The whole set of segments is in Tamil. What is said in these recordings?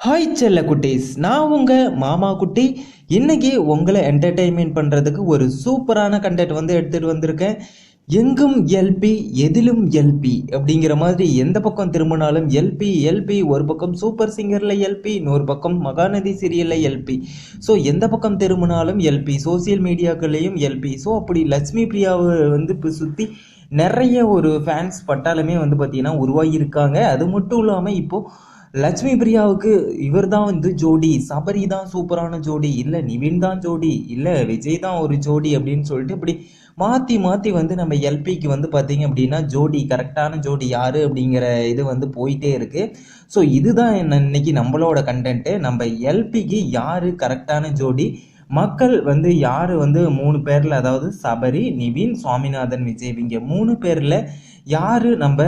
ஹாய் செல்ல குட்டீஸ். நான் உங்கள் மாமா குட்டி. இன்னைக்கு உங்களை என்டர்டெயின்மெண்ட் பண்ணுறதுக்கு ஒரு சூப்பரான கண்டென்ட் வந்து எடுத்துகிட்டு வந்திருக்கேன். எங்கும் எல்பி எதிலும் எல்பி அப்படிங்கிற மாதிரி எந்த பக்கம் திரும்பினாலும் எல்பி எல்பி ஒரு பக்கம் சூப்பர் சிங்கரில் எல்பி இன்னொரு பக்கம் மகாநதி சீரியலில் எல்பி ஸோ எந்த பக்கம் திரும்பினாலும் எல்பி சோசியல் மீடியாக்கள்லேயும் எல்பி ஸோ அப்படி லட்சுமி பிரியாவை வந்து இப்போ சுற்றி நிறைய ஒரு ஃபேன்ஸ் பட்டாலுமே வந்து பார்த்திங்கன்னா உருவாகியிருக்காங்க. அது மட்டும் இல்லாமல் இப்போது லட்சுமி பிரியாவுக்கு இவர் தான் வந்து ஜோடி. சபரி தான் சூப்பரான ஜோடி. இல்லை நிவின் தான் ஜோடி. இல்லை விஜய் தான் ஒரு ஜோடி அப்படின்னு சொல்லிட்டு இப்படி மாற்றி மாற்றி வந்து நம்ம எல்பிக்கு வந்து பார்த்தீங்க அப்படின்னா ஜோடி கரெக்டான ஜோடி யார் அப்படிங்கிற இது வந்து போயிட்டே இருக்குது ஸோ இதுதான் என்ன இன்னைக்கு நம்மளோட கண்டென்ட்டு நம்ம எல்பிக்கு யார் கரெக்டான ஜோடி? மக்கள் வந்து யார் வந்து மூணு பேரில் அதாவது சபரி நிவின் சுவாமிநாதன் விஜய் இவங்க மூணு பேரில் யார் நம்ம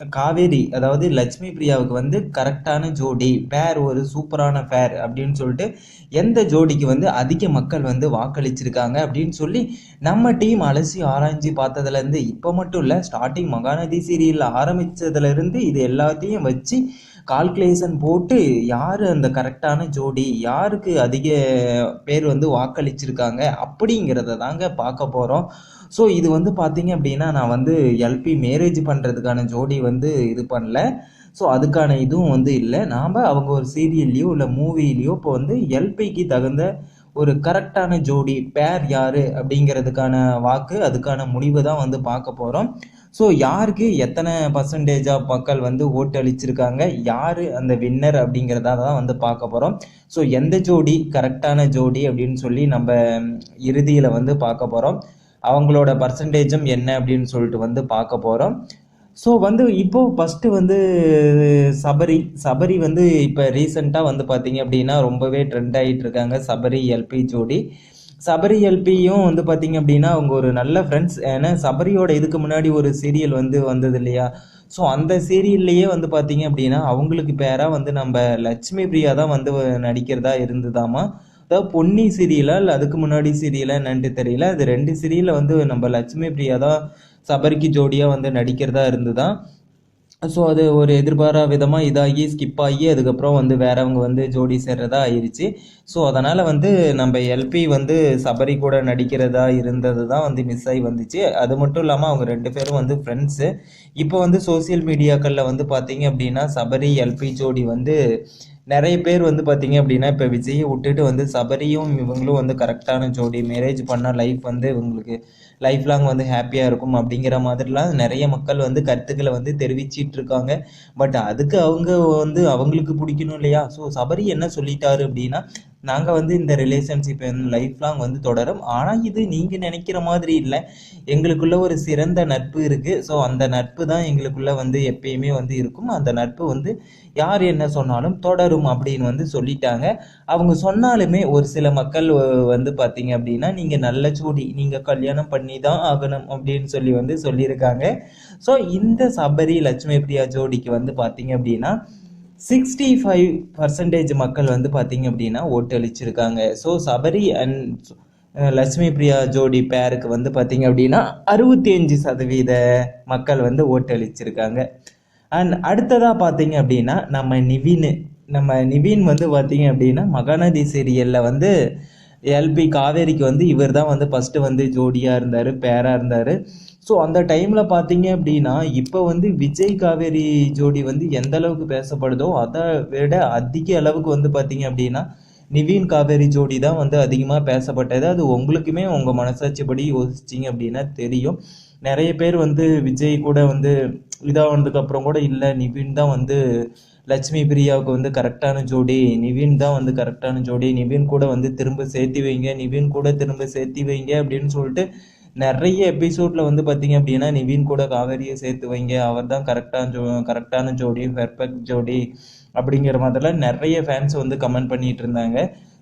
காவேரி அதாவது லட்சுமி பிரியாவுக்கு வந்து கரெக்டான ஜோடி பேர் ஒரு சூப்பரான பேர் அப்படின்னு சொல்லிட்டு எந்த ஜோடிக்கு வந்து அதிக மக்கள் வந்து வாக்களிச்சிருக்காங்க அப்படின்னு சொல்லி நம்ம டீம் அலசி ஆராய்ஞ்சு பார்த்ததுலேருந்து இப்போ மட்டும் இல்லை ஸ்டார்டிங் மகாநதி சீரியலில் ஆரம்பித்ததுலேருந்து இது எல்லாத்தையும் வச்சு கால்குலேஷன் போட்டு யார் அந்த கரெக்டான ஜோடி யாருக்கு அதிக பேர் வந்து வாக்களிச்சிருக்காங்க அப்படிங்கிறத தாங்க பார்க்க போகிறோம் ஸோ இது வந்து பார்த்தீங்க அப்படின்னா நான் வந்து எல்பி மேரேஜ் பண்ணுறதுக்கான ஜோடி வந்து இது பண்ணல. ஸோ அதுக்கான இதுவும் வந்து இல்லை. நாம் அவங்க ஒரு சீரியல்லையோ இல்லை மூவிலையோ இப்போ வந்து எல்பிக்கு தகுந்த ஒரு கரெக்டான ஜோடி பேர் யார் அப்படிங்கிறதுக்கான வாக்கு அதுக்கான முடிவு தான் வந்து பார்க்க போகிறோம் ஸோ யாருக்கு எத்தனை பர்சன்டேஜ் ஆஃப் மக்கள் வந்து ஓட்டு அளிச்சிருக்காங்க யார் அந்த வின்னர் அப்படிங்கிறதா தான் வந்து பார்க்க போகிறோம் ஸோ எந்த ஜோடி கரெக்டான ஜோடி அப்படின்னு சொல்லி நம்ம இறுதியில் வந்து பார்க்க போகிறோம் அவங்களோட பர்சன்டேஜும் என்ன அப்படின்னு சொல்லிட்டு வந்து பார்க்க போகிறோம் ஸோ வந்து இப்போ ஃபஸ்ட்டு வந்து சபரி சபரி வந்து இப்போ ரீசெண்டாக வந்து பார்த்தீங்க அப்படின்னா ரொம்பவே ட்ரெண்ட் ஆகிட்டு இருக்காங்க. சபரி எல்பி ஜோடி. சபரி எல்பியும் வந்து பார்த்தீங்க அப்படின்னா அவங்க ஒரு நல்ல ஃப்ரெண்ட்ஸ் ஏன்னா சபரியோட இதுக்கு முன்னாடி ஒரு சீரியல் வந்து வந்தது இல்லையா? ஸோ அந்த சீரியல்லையே வந்து பார்த்தீங்க அப்படின்னா அவங்களுக்கு பேராக வந்து நம்ம லட்சுமி பிரியா தான் வந்து நடிக்கிறதா இருந்ததாமா? அதாவது பொன்னி சீரியலா இல்லை அதுக்கு முன்னாடி சீரியலா என்னன்ட்டு தெரியல. அது ரெண்டு சீரியலில் வந்து நம்ம லட்சுமி பிரியா தான் சபரிக்கு ஜோடியாக வந்து நடிக்கிறதா இருந்துதான் ஸோ அது ஒரு எதிர்பாரா விதமாக இதாகி ஸ்கிப் ஆகி அதுக்கப்புறம் வந்து வேறவங்க வந்து ஜோடி சேர்றதா ஆயிடுச்சு ஸோ அதனால் வந்து நம்ம எல்பி வந்து சபரி கூட நடிக்கிறதா இருந்தது தான் வந்து மிஸ் ஆகி வந்துச்சு. அது மட்டும் இல்லாமல் அவங்க ரெண்டு பேரும் வந்து ஃப்ரெண்ட்ஸு இப்போ வந்து சோசியல் மீடியாக்களில் வந்து பார்த்தீங்க அப்படின்னா சபரி எல்பி ஜோடி வந்து நிறைய பேர் வந்து பார்த்தீங்க அப்படின்னா இப்போ விஜயை விட்டுட்டு வந்து சபரியும் இவங்களும் வந்து கரெக்டான ஜோடி மேரேஜ் பண்ணால் லைஃப் வந்து இவங்களுக்கு லைஃப் லாங் வந்து ஹாப்பியாக இருக்கும் அப்படிங்கிற மாதிரிலாம் நிறைய மக்கள் வந்து கருத்துக்களை வந்து தெரிவிச்சிட்டு இருக்காங்க. பட் அதுக்கு அவங்க வந்து அவங்களுக்கு பிடிக்கணும் இல்லையா? ஸோ சபரி என்ன சொல்லிட்டாரு அப்படின்னா நாங்கள் வந்து இந்த ரிலேஷன்ஷிப் லைஃப் லாங் வந்து தொடரும். ஆனால் இது நீங்கள் நினைக்கிற மாதிரி இல்லை. எங்களுக்குள்ள ஒரு சிறந்த நட்பு இருக்குது ஸோ அந்த நட்பு தான் எங்களுக்குள்ள வந்து எப்பயுமே வந்து இருக்கும். அந்த நட்பு வந்து யார் என்ன சொன்னாலும் தொடரும் அப்படின்னு வந்து சொல்லிட்டாங்க. அவங்க சொன்னாலுமே ஒரு சில மக்கள் வந்து பார்த்தீங்க அப்படின்னா நீங்கள் நல்ல ஜோடி. நீங்கள் கல்யாணம் பண்ணி தான் ஆகணும் அப்படின்னு சொல்லி வந்து சொல்லியிருக்காங்க. ஸோ இந்த சபரி லட்சுமி பிரியா ஜோடிக்கு வந்து பார்த்தீங்க அப்படின்னா சிக்ஸ்டி ஃபைவ் பர்சன்டேஜ் மக்கள் வந்து பார்த்தீங்க அப்படின்னா ஓட்டு அளிச்சிருக்காங்க. ஸோ சபரி அண்ட் லட்சுமி பிரியா ஜோடி பேருக்கு வந்து பார்த்தீங்க அப்படின்னா அறுபத்தி அஞ்சு சதவீத மக்கள் வந்து ஓட்டு அளிச்சிருக்காங்க. அண்ட் அடுத்ததாக பார்த்தீங்க அப்படின்னா நம்ம நிவின் நம்ம நிவின் வந்து பார்த்தீங்க அப்படின்னா மகாநதி சீரியலில் வந்து எல்பி காவேரிக்கு வந்து இவர் தான் வந்து ஃபஸ்ட்டு வந்து ஜோடியாக இருந்தார் பேராக இருந்தார். ஸோ அந்த டைமில் பார்த்தீங்க அப்படின்னா இப்போ வந்து விஜய் காவேரி ஜோடி வந்து எந்த அளவுக்கு பேசப்படுதோ அதை விட அதிக அளவுக்கு வந்து பார்த்தீங்க அப்படின்னா நிவின் காவேரி ஜோடி தான் வந்து அதிகமாக பேசப்பட்டது. அது உங்களுக்குமே உங்கள் மனசாட்சிப்படி யோசிச்சிங்க அப்படின்னா தெரியும். நிறைய பேர் வந்து விஜய் கூட வந்து இதானதுக்கு அப்புறம் கூட இல்லை நிவின் தான் வந்து லட்சுமி பிரியாவுக்கு வந்து கரெக்டான ஜோடி நிவின் தான் வந்து கரெக்டான ஜோடி நிவின் கூட வந்து திரும்ப சேர்த்தி வைங்க நிவின் கூட திரும்ப சேர்த்தி வைங்க அப்படின்னு சொல்லிட்டு நிறைய எபிசோடில் வந்து பார்த்தீங்க அப்படின்னா நிவின் கூட காவேரியை சேர்த்து வைங்க அவர் தான் கரெக்டான ஜோ கரெக்டான ஜோடி பெர்ஃபெக்ட் ஜோடி அப்படிங்கிற மாதிரிலாம் நிறைய ஃபேன்ஸ் வந்து கமெண்ட் பண்ணிட்டு இருந்தாங்க.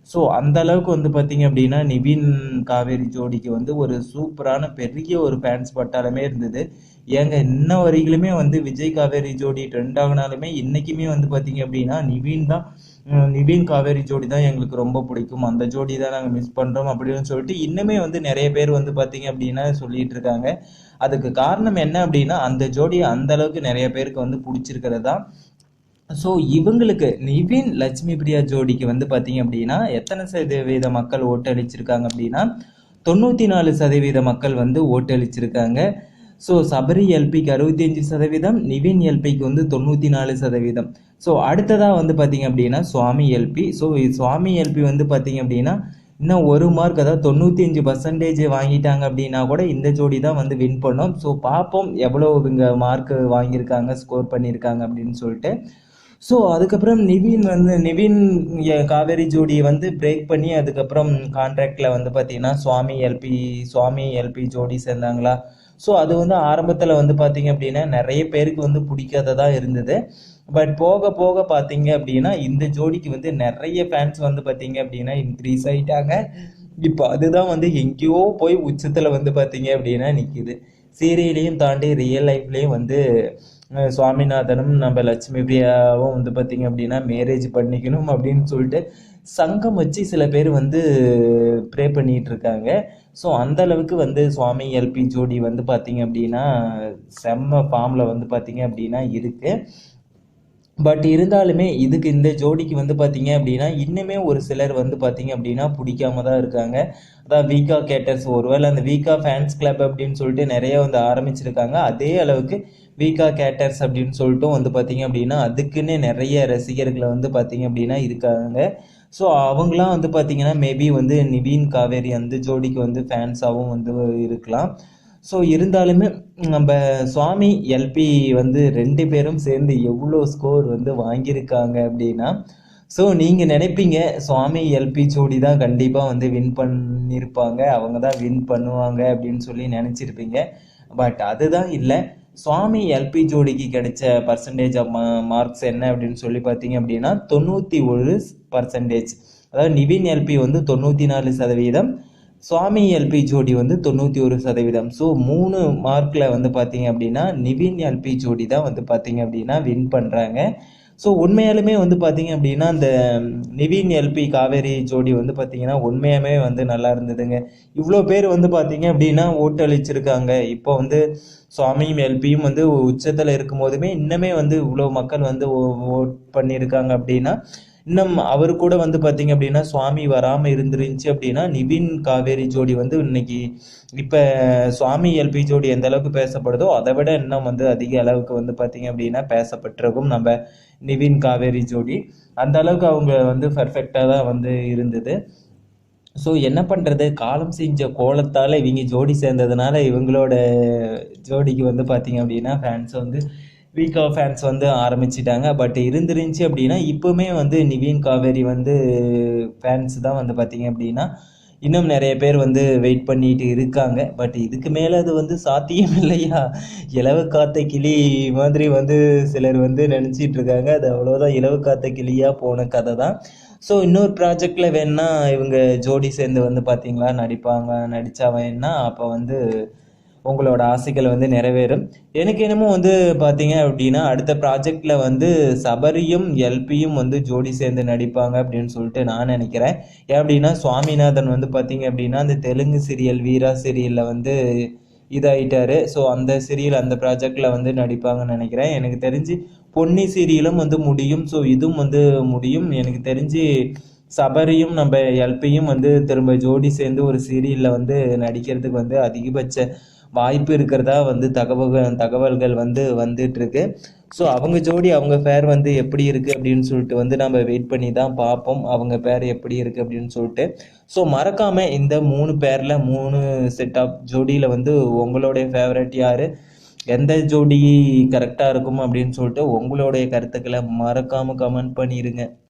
ஸோ அந்த அளவுக்கு வந்து பார்த்தீங்க அப்படின்னா நிவின் காவேரி ஜோடிக்கு வந்து ஒரு சூப்பரான பெரிய ஒரு ஃபேன்ஸ் பட்டாலுமே இருந்தது. ஏங்க இன்ன வரையிலுமே வந்து விஜய் காவேரி ஜோடி ட்ரெண்ட் ஆகினாலுமே இன்றைக்குமே வந்து பார்த்தீங்க அப்படின்னா நிவின் தான் நிவின் காவேரி ஜோடி தான் எங்களுக்கு ரொம்ப பிடிக்கும். அந்த ஜோடி தான் நாங்கள் மிஸ் பண்ணுறோம் அப்படின்னு சொல்லிட்டு இன்னுமே வந்து நிறைய பேர் வந்து பார்த்தீங்க அப்படின்னா சொல்லிட்டு இருக்காங்க. அதுக்கு காரணம் என்ன அப்படின்னா அந்த ஜோடி அந்த அளவுக்கு நிறைய பேருக்கு வந்து பிடிச்சிருக்கிறது தான். ஸோ இவங்களுக்கு நிவின் லட்சுமி பிரியா ஜோடிக்கு வந்து பார்த்தீங்க அப்படின்னா எத்தனை சதவீத மக்கள் ஓட்டளிச்சிருக்காங்க அப்படின்னா தொண்ணூற்றி நாலு சதவீத மக்கள் வந்து ஓட்டளிச்சிருக்காங்க ஸோ சபரி எல்பிக்கு அறுபத்தி சதவீதம் நிவின் எல்பிக்கு வந்து தொண்ணூற்றி நாலு சதவீதம். ஸோ அடுத்ததாக வந்து பார்த்தீங்க அப்படின்னா Swami LP so Swami LP வந்து பார்த்திங்க அப்படின்னா இன்னும் ஒரு மார்க் அதாவது தொண்ணூற்றி அஞ்சு பர்சன்டேஜ் வாங்கிட்டாங்க அப்படின்னா கூட இந்த ஜோடி தான் வந்து வின் பண்ணோம். ஸோ பார்ப்போம் எவ்வளோ இவங்க மார்க் வாங்கியிருக்காங்க ஸ்கோர் பண்ணியிருக்காங்க அப்படின்னு சொல்லிட்டு. ஸோ அதுக்கப்புறம் நிவின் வந்து நிவின் காவேரி ஜோடியை வந்து பிரேக் பண்ணி அதுக்கப்புறம் கான்ட்ராக்டில் வந்து பார்த்தீங்கன்னா சுவாமி எல்பி சுவாமி எல்பி ஜோடி சேர்ந்தாங்களா? ஸோ அது வந்து ஆரம்பத்தில் வந்து பார்த்தீங்க அப்படின்னா நிறைய பேருக்கு வந்து பிடிக்காததாக இருந்தது. பட் போக போக பார்த்தீங்க அப்படின்னா இந்த ஜோடிக்கு வந்து நிறைய ஃபேன்ஸ் வந்து பார்த்தீங்க அப்படின்னா இன்க்ரீஸ் ஆகிட்டாங்க இப்போ அதுதான் வந்து எங்கேயோ போய் உச்சத்தில் வந்து பார்த்தீங்க அப்படின்னா நிற்கிது சீரியலையும் தாண்டி ரியல் லைஃப்லேயும் வந்து சுவாமிநாதனும் நம்ம லட்சுமி பிரியாவும் வந்து பார்த்தீங்க அப்படின்னா மேரேஜ் பண்ணிக்கணும் அப்படின்னு சொல்லிட்டு சங்கம் வச்சு சில பேர் வந்து ப்ரே பண்ணிட்டு இருக்காங்க ஸோ அந்த அளவுக்கு வந்து சுவாமி எல்பி ஜோடி வந்து பார்த்தீங்க அப்படின்னா செம்ம ஃபார்மில் வந்து பார்த்தீங்க அப்படின்னா இருக்குது பட் இருந்தாலுமே இதுக்கு இந்த ஜோடிக்கு வந்து பார்த்தீங்க அப்படின்னா இன்னுமே ஒரு சிலர் வந்து பார்த்தீங்க அப்படின்னா பிடிக்காம தான் இருக்காங்க. அதான் வீகா கேட்டர்ஸ் ஒருவேளை அந்த வீகா ஃபேன்ஸ் கிளப் அப்படின்னு சொல்லிட்டு நிறைய வந்து ஆரம்பிச்சிருக்காங்க. அதே அளவுக்கு வீகா கேட்டர்ஸ் அப்படின்னு சொல்லிட்டும் வந்து பார்த்தீங்க அப்படின்னா அதுக்குன்னு நிறைய ரசிகர்களை வந்து பார்த்தீங்க அப்படின்னா இருக்காங்க. ஸோ அவங்களாம் வந்து பார்த்திங்கன்னா மேபி வந்து நிவீன் காவேரி அந்த ஜோடிக்கு வந்து ஃபேன்ஸாகவும் வந்து இருக்கலாம். ஸோ இருந்தாலுமே நம்ம சுவாமி எல்பி வந்து ரெண்டு பேரும் சேர்ந்து எவ்வளோ ஸ்கோர் வந்து வாங்கியிருக்காங்க அப்படின்னா ஸோ நீங்கள் நினைப்பீங்க சுவாமி எல்பி ஜோடி தான் கண்டிப்பாக வந்து வின் பண்ணியிருப்பாங்க அவங்க தான் வின் பண்ணுவாங்க அப்படின்னு சொல்லி நினச்சிருப்பீங்க. பட் அதுதான் இல்லை. சுவாமி எல்பி ஜோடிக்கு கிடைச்ச பர்சன்டேஜ் ஆஃப் மார்க்ஸ் என்ன அப்படின்னு சொல்லி பார்த்தீங்க அப்படின்னா தொண்ணூற்றி ஒரு பர்சன்டேஜ் அதாவது நிவின் எல்பி வந்து தொண்ணூற்றி நாலு சதவீதம் சுவாமி எல்பி ஜோடி வந்து தொண்ணூற்றி ஒரு சதவீதம். ஸோ மூணு மார்க்கில் வந்து பார்த்தீங்க அப்படின்னா நிவின் எல்பி ஜோடி தான் வந்து பார்த்தீங்க அப்படின்னா வின் பண்ணுறாங்க ஸோ உண்மையாலுமே வந்து பார்த்தீங்க அப்படின்னா அந்த நிவின் எல்பி காவேரி ஜோடி வந்து பார்த்தீங்கன்னா உண்மையாமே வந்து நல்லா இருந்ததுங்க. இவ்வளோ பேர் வந்து பார்த்தீங்க அப்படின்னா ஓட்டளிச்சிருக்காங்க. இப்போ வந்து சுவாமியும் எல்பியும் வந்து உச்சத்தில் இருக்கும் போதுமே இன்னுமே வந்து இவ்வளோ மக்கள் வந்து ஓட் பண்ணியிருக்காங்க அப்படின்னா இன்னும் அவர் கூட வந்து பார்த்தீங்க அப்படின்னா சுவாமி வராமல் இருந்துருந்துச்சு அப்படின்னா நிவின் காவேரி ஜோடி வந்து இன்னைக்கு இப்போ சுவாமி எல்பி ஜோடி எந்த அளவுக்கு பேசப்படுதோ அதை விட இன்னும் வந்து அதிக அளவுக்கு வந்து பார்த்தீங்க அப்படின்னா பேசப்பட்டிருக்கும் நம்ம நிவின் காவேரி ஜோடி. அந்த அளவுக்கு அவங்க வந்து பர்ஃபெக்டாக தான் வந்து இருந்தது. ஸோ என்ன பண்ணுறது காலம் செஞ்ச கோலத்தால் இவங்க ஜோடி சேர்ந்ததுனால இவங்களோட ஜோடிக்கு வந்து பார்த்தீங்க அப்படின்னா ஃபேன்ஸ் வந்து வீக்கா ஃபேன்ஸ் வந்து ஆரம்பிச்சிட்டாங்க. பட் இருந்துருந்துச்சு அப்படின்னா இப்போவுமே வந்து நிவின் காவேரி வந்து ஃபேன்ஸ் தான் வந்து பார்த்தீங்க அப்படின்னா இன்னும் நிறைய பேர் வந்து வெயிட் பண்ணிட்டு இருக்காங்க. பட் இதுக்கு மேலே அது வந்து சாத்தியம் இல்லையா? இலவு காத்த கிளி மாதிரி வந்து சிலர் வந்து நினச்சிட்டு இருக்காங்க. அது அவ்வளோதான் இலவு காத்த கிளியாக போன கதை தான். ஸோ இன்னொரு ப்ராஜெக்டில் வேணா இவங்க ஜோடி சேர்ந்து வந்து பார்த்தீங்களா நடிப்பாங்க நடித்தா வேணா அப்போ வந்து உங்களோட ஆசைகள் வந்து நிறைவேறும். எனக்கு என்னமோ வந்து பார்த்தீங்க அப்படின்னா அடுத்த ப்ராஜெக்டில் வந்து சபரியும் எல்பியும் வந்து ஜோடி சேர்ந்து நடிப்பாங்க அப்படின்னு சொல்லிட்டு நான் நினைக்கிறேன். ஏன் அப்படின்னா சுவாமிநாதன் வந்து பார்த்தீங்க அப்படின்னா அந்த தெலுங்கு சீரியல் வீரா சீரியலில் வந்து இதாயிட்டாரு. ஸோ அந்த சீரியல் அந்த ப்ராஜெக்டில் வந்து நடிப்பாங்கன்னு நினைக்கிறேன். எனக்கு தெரிஞ்சு பொன்னி சீரியலும் வந்து முடியும். ஸோ இதுவும் வந்து முடியும். எனக்கு தெரிஞ்சு சபரியும் நம்ம எல்பியும் வந்து திரும்ப ஜோடி சேர்ந்து ஒரு சீரியலில் வந்து நடிக்கிறதுக்கு வந்து அதிகபட்ச வாய்ப்பு இருக்கிறதா வந்து தகவல்கள் தகவல்கள் வந்து வந்துட்டுருக்கு. ஸோ அவங்க ஜோடி அவங்க பேர் வந்து எப்படி இருக்குது அப்படின்னு சொல்லிட்டு வந்து நம்ம வெயிட் பண்ணி தான் பார்ப்போம். அவங்க பேர் எப்படி இருக்குது அப்படின்னு சொல்லிட்டு. ஸோ மறக்காமல் இந்த மூணு பேரில் மூணு செட் ஆஃப் ஜோடியில் வந்து உங்களுடைய ஃபேவரட் யார்? எந்த ஜோடி கரெக்டாக இருக்கும் அப்படின்னு சொல்லிட்டு உங்களுடைய கருத்துக்களை மறக்காமல் கமெண்ட் பண்ணிடுங்க